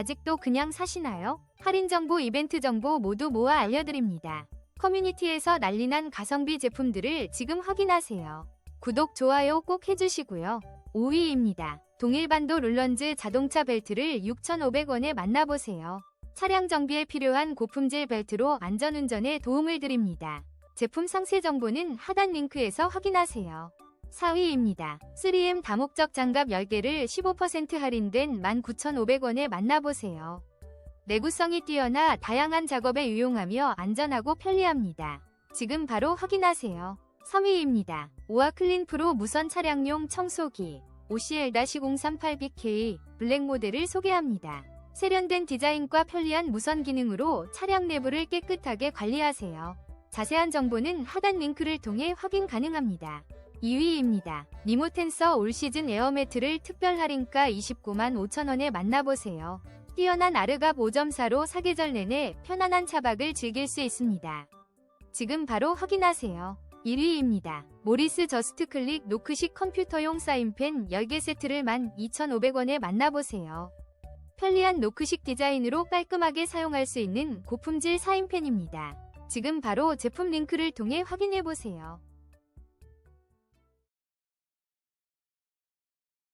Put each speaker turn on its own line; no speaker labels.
아직도 그냥 사시나요? 할인 정보, 이벤트 정보 모두 모아 알려드립니다. 커뮤니티에서 난리난 가성비 제품들을 지금 확인하세요. 구독, 좋아요 꼭 해주시고요. 5위입니다. 동일반도 룰런즈 자동차 벨트를 6,500원에 만나보세요. 차량 정비에 필요한 고품질 벨트로 안전운전에 도움을 드립니다. 제품 상세 정보는 하단 링크에서 확인하세요. 4위입니다. 3M 다목적 장갑 10개를 15% 할인된 19,500원에 만나보세요. 내구성이 뛰어나 다양한 작업에 유용하며 안전하고 편리합니다. 지금 바로 확인하세요. 3위입니다. 오아 클린 프로 무선 차량용 청소기 OCL-0382K 블랙 모델을 소개합니다. 세련된 디자인과 편리한 무선 기능으로 차량 내부를 깨끗하게 관리하세요. 자세한 정보는 하단 링크를 통해 확인 가능합니다. 2위입니다. 리모텐서 올 시즌 에어매트를 특별 할인가 29만 5천원에 만나보세요. 뛰어난 아르갑 5.4로 사계절 내내 편안한 차박을 즐길 수 있습니다. 지금 바로 확인하세요. 1위입니다. 모리스 저스트 클릭 노크식 컴퓨터용 사인펜 10개 세트를 12,500원에 만나보세요. 편리한 노크식 디자인으로 깔끔하게 사용할 수 있는 고품질 사인펜입니다. 지금 바로 제품 링크를 통해 확인해보세요.